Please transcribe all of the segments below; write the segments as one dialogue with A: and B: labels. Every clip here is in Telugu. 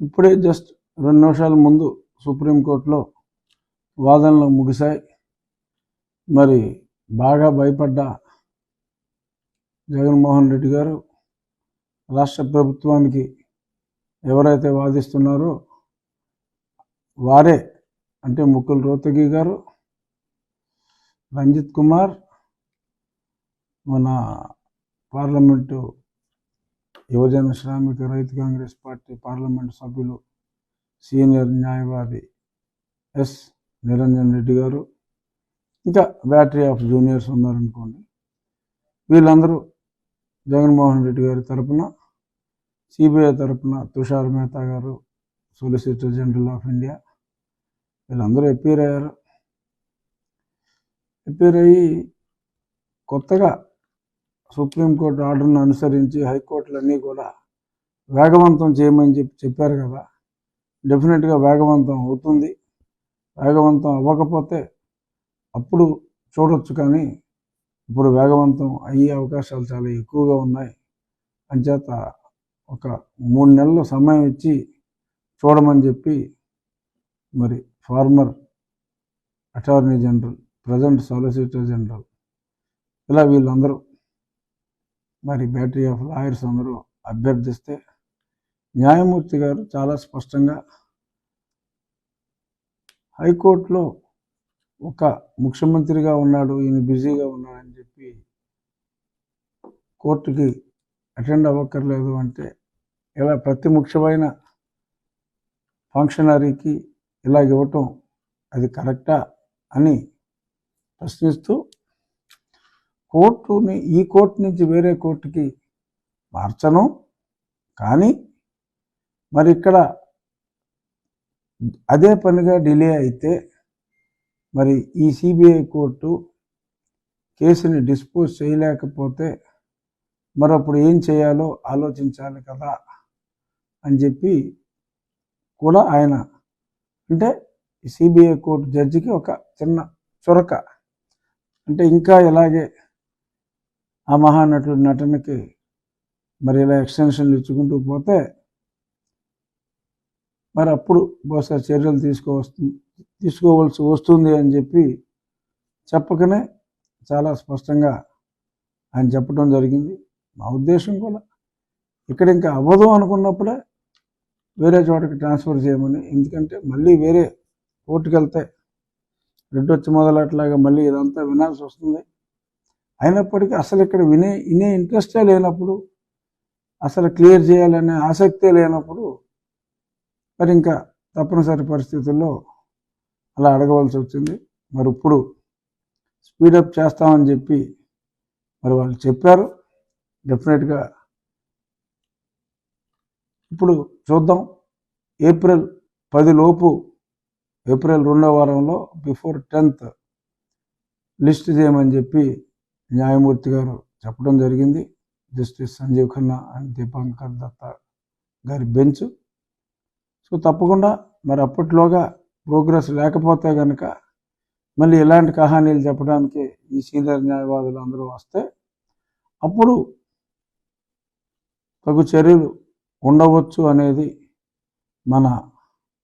A: ఇప్పుడే జస్ట్ రెండు నిమిషాల ముందు సుప్రీంకోర్టులో వాదనలు ముగిశాయి. మరి బాగా భయపడ్డ జగన్మోహన్ రెడ్డి గారు రాష్ట్ర ప్రభుత్వానికి ఎవరైతే వాదిస్తున్నారో వారే అంటే ముక్కుల రోతగి గారు రంజిత్ కుమార్ మన పార్లమెంటు యువజన శ్రామిక రైతు కాంగ్రెస్ పార్టీ పార్లమెంటు సభ్యులు సీనియర్ న్యాయవాది ఎస్ నిరంజన్ రెడ్డి గారు. ఇంకా బ్యాటరీ ఆఫ్ జూనియర్స్ ఉన్నారనుకోండి. వీళ్ళందరూ జగన్మోహన్ రెడ్డి గారి తరపున సిబిఐ తరపున Tushar Mehta garu solicitor general of India వీళ్ళందరూ అపీర్ అయ్యారు. అపీర్ అయ్యి కొత్తగా సుప్రీంకోర్టు ఆర్డర్ను అనుసరించి హైకోర్టులన్నీ కూడా వేగవంతం చేయమని చెప్పి చెప్పారు కదా డెఫినెట్గా వేగవంతం అవుతుంది. వేగవంతం అవ్వకపోతే అప్పుడు చూడొచ్చు కానీ ఇప్పుడు వేగవంతం అయ్యే అవకాశాలు చాలా ఎక్కువగా ఉన్నాయి. అంచేత ఒక మూడు నెలలు సమయం ఇచ్చి చూడమని చెప్పి మరి former attorney general present solicitor general ఇలా వీళ్ళందరూ మరి బ్యాటరీ ఆఫ్ లాయర్స్ అందరూ అభ్యర్థిస్తే న్యాయమూర్తి గారు చాలా స్పష్టంగా హైకోర్టులో ఒక ముఖ్యమంత్రిగా ఉన్నాడు ఈయన బిజీగా ఉన్నాడని చెప్పి కోర్టుకి అటెండ్ అవ్వక్కర్లేదు అంటే ఇలా ప్రతి ముఖ్యమైన ఫంక్షనరీకి ఇలా ఇవ్వటం అది కరెక్టా అని ప్రశ్నిస్తూ కోర్టుని ఈ కోర్టు నుంచి వేరే కోర్టుకి మార్చను. కానీ మరి ఇక్కడ అదే పనిగా డిలే అయితే మరి ఈ సిబిఐ కోర్టు కేసుని డిస్పోజ్ చేయలేకపోతే మరప్పుడు ఏం చేయాలో ఆలోచించాలి కదా అని చెప్పి కూడా ఆయన అంటే సిబిఐ కోర్టు జడ్జికి ఒక చిన్న చొరక. అంటే ఇంకా ఇలాగే ఆ మహానటుడు నటనకి మరి ఇలా ఎక్స్టెన్షన్లు ఇచ్చుకుంటూ పోతే మరి అప్పుడు బహుశా చర్యలు తీసుకోవస్తుంది తీసుకోవాల్సి వస్తుంది అని చెప్పి చెప్పకనే చాలా స్పష్టంగా ఆయన చెప్పడం జరిగింది. మా ఉద్దేశం కూడా ఇక్కడ ఇంకా అవ్వదు అనుకున్నప్పుడే వేరే చోటకి ట్రాన్స్ఫర్ చేయమని ఎందుకంటే మళ్ళీ వేరే కోర్టుకు వెళ్తే రెడ్డి వచ్చి మొదలట్లాగా మళ్ళీ ఇదంతా వినాల్సి వస్తుంది. అయినప్పటికీ అసలు ఇక్కడ వినే వినే ఇంట్రెస్టే లేనప్పుడు అసలు క్లియర్ చేయాలనే ఆసక్తే లేనప్పుడు మరి ఇంకా తప్పనిసరి పరిస్థితుల్లో అలా అడగవలసి వచ్చింది. మరి ఇప్పుడు స్పీడప్ చేస్తామని చెప్పి మరి వాళ్ళు చెప్పారు. డెఫినెట్గా ఇప్పుడు చూద్దాం. ఏప్రిల్ పదిలోపు ఏప్రిల్ రెండో వారంలో బిఫోర్ టెన్త్ లిస్ట్ చేయమని చెప్పి న్యాయమూర్తి గారు చెప్పడం జరిగింది. జస్టిస్ సంజీవ్ ఖన్నా అండ్ దీపాంకర్ దత్త గారి బెంచ్. సో తప్పకుండా మరి అప్పట్లోగా ప్రోగ్రెస్ లేకపోతే కనుక మళ్ళీ ఇలాంటి కహానీలు చెప్పడానికి ఈ సీనియర్ న్యాయవాదులు అందరూ వస్తే అప్పుడు తగు చర్యలు ఉండవచ్చు అనేది మన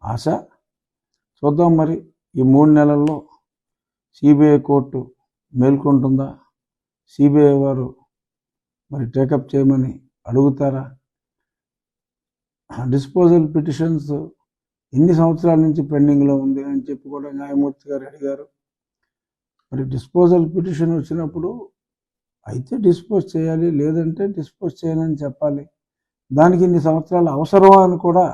A: ఆశ. చూద్దాం మరి ఈ మూడు నెలల్లో సిబిఐ కోర్టు మేల్కొంటుందా? సిబిఐ వారు మరి టేకప్ చేయమని అడుగుతారా? డిస్పోజల్ పిటిషన్స్ ఎన్ని సంవత్సరాల నుంచి పెండింగ్లో ఉంది అని చెప్పి కూడా న్యాయమూర్తి గారు అడిగారు. మరి డిస్పోజల్ పిటిషన్ వచ్చినప్పుడు అయితే డిస్పోజ్ చేయాలి లేదంటే డిస్పోజ్ చేయాలని చెప్పాలి. దానికి ఇన్ని సంవత్సరాలు అవసరమా అని కూడా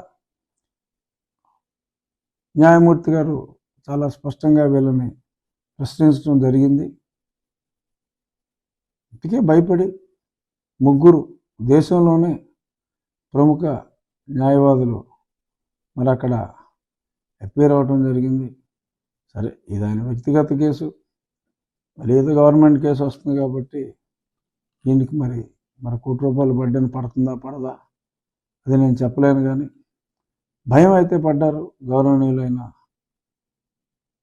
A: న్యాయమూర్తి గారు చాలా స్పష్టంగా వీళ్ళని ప్రశ్నించడం జరిగింది. అందుకే భయపడి ముగ్గురు దేశంలోనే ప్రముఖ న్యాయవాదులు మరి అక్కడ అపేర్ అవటం జరిగింది. సరే ఇది ఆయన వ్యక్తిగత కేసు మరి ఏదో గవర్నమెంట్ కేసు వస్తుంది కాబట్టి దీనికి మరి మరి కోటి రూపాయలు బడ్డని పడుతుందా పడదా? అది నేను చెప్పలేను కానీ భయం అయితే పడ్డారు గౌరవనీయులైన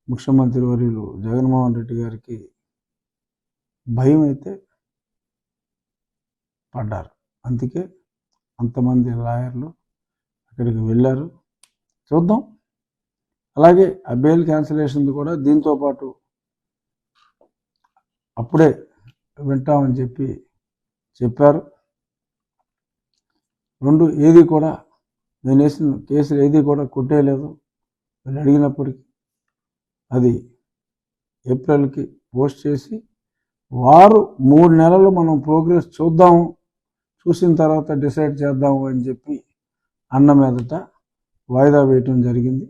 A: ముఖ్యమంత్రి వర్యులు జగన్మోహన్ రెడ్డి గారికి. భయం అయితే పడ్డారు. అందుకే అంతమంది లాయర్లు అక్కడికి వెళ్ళారు. చూద్దాం. అలాగే ఆ బెయిల్ క్యాన్సిలేషన్ కూడా దీంతో పాటు అప్పుడే వింటామని చెప్పి చెప్పారు. రెండు ఏది కూడా నేను వేసిన కేసులు ఏది కూడా కొట్టేయలేదు నేను అడిగినప్పటికీ అది ఏప్రిల్కి పోస్ట్ చేసి వారు మూడు నెలలు మనం ప్రోగ్రెస్ చూద్దాము చూసిన తర్వాత డిసైడ్ చేద్దాము అని చెప్పి అన్న మీదట వాయిదా వేయటం జరిగింది.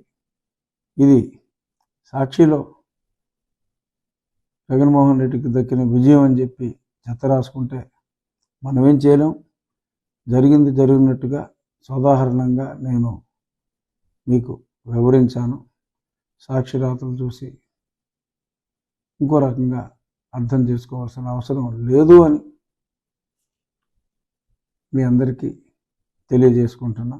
A: ఇది సాక్షిలో జగన్మోహన్ రెడ్డికి దక్కిన విజయం అని చెప్పి చెత్త రాసుకుంటే మనం ఏం చేయలేం. జరిగింది జరిగినట్టుగా సోదాహరణంగా నేను మీకు వివరించాను. సాక్షి రాతలు చూసి ఇంకో రకంగా అర్థం చేసుకోవాల్సిన అవసరం లేదు అని మీ అందరికీ తెలియజేసుకుంటున్నా.